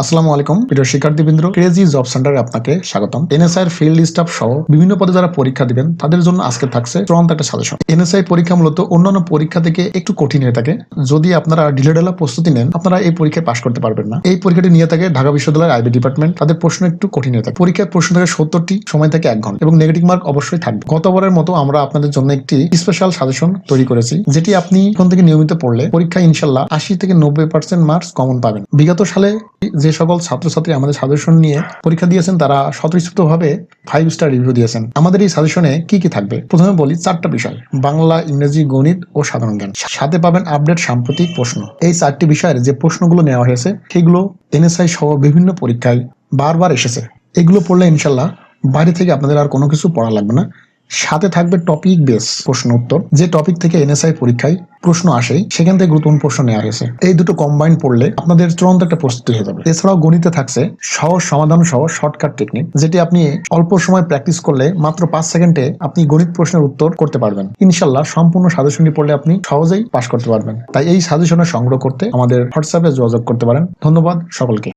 আসসালামু আলাইকুম, প্রিয় শিক্ষার্থীবৃন্দ। ক্রেজি জব সেন্টারে আপনাকে স্বাগতম। এনএসআই এর ফিল্ড স্টাফ সহ বিভিন্ন পদে যারা পরীক্ষা দিবেন, তাদের জন্য আজকে থাকছে চূড়ান্ত একটা সাজেশন এনএসআই পরীক্ষা মূলত অন্যান্য পরীক্ষা থেকে একটু কঠিন হয়ে থাকে। যদি আপনারা ঢিলেঢালা প্রস্তুতি নেন, আপনারা এই পরীক্ষায় পাশ করতে পারবেন না। এই পরীক্ষাটি নিয়ে থাকে ঢাকা বিশ্ববিদ্যালয়ের আইবি ডিপার্টমেন্ট তাদের প্রশ্ন একটু কঠিন হয়ে থাকে। পরীক্ষার প্রশ্ন থাকে সত্তরটি, সময় থাকে এক ঘণ্টা এবং নেগেটিভ মার্ক অবশ্যই থাকবে। গতবারের মতো আমরা আপনাদের জন্য একটি স্পেশাল সাজেশন তৈরি করেছি, যেটি আপনি এখন থেকে নিয়মিত পড়লে পরীক্ষা ইনশাল্লাহ আশি থেকে নব্বই পার্সেন্ট মার্কস কমন পাবেন। বিগত সালে যে সকল ছাত্রছাত্রী আমাদের সাজেশন নিয়ে পরীক্ষা দিয়েছেন, তারা স্বতঃস্ফূর্ত ভাবে ফাইভ স্টার রিভিউ দিয়েছেন। আমাদের এই সাজেশনে কি কি থাকবে? প্রথমে বলি চারটা বিষয়, বাংলা, ইংরেজি, গণিত ও সাধারণ জ্ঞান। সাথে পাবেন আপডেট সাম্প্রতিক প্রশ্ন। এই চারটি বিষয়ের যে প্রশ্নগুলো নেওয়া হয়েছে, সেগুলো এনএসআই সহ বিভিন্ন পরীক্ষায় বারবার এসেছে। এগুলো পড়লে ইনশাল্লাহ বাইরে থেকে আপনাদের আর কোনো কিছু পড়া লাগবে না। সাথে থাকবে টপিক বেস প্রশ্ন উত্তর, যে টপিক থেকে এনএসআই পরীক্ষায় প্রশ্ন আসে, সেখান থেকে গুরুত্বপূর্ণ প্রশ্ন নেওয়া হয়েছে। এই দুটো কম্বাইন পড়লে আপনাদের চূড়ান্ত একটা প্রস্তুতি হয়ে যাবে। এছাড়াও গণিতে থাকছে সহজ সমাধান সহ শর্টকাট টেকনিক যেটি আপনি অল্প সময় প্র্যাকটিস করলে মাত্র পাঁচ সেকেন্ডে আপনি গণিত প্রশ্নের উত্তর করতে পারবেন। ইনশাল্লাহ সম্পূর্ণ সাজেশনটি পড়লে আপনি সহজেই পাশ করতে পারবেন। তাই এই সাজেশনে সংগ্রহ করতে আমাদের হোয়াটসঅ্যাপে যোগাযোগ করতে পারেন। ধন্যবাদ সকলকে।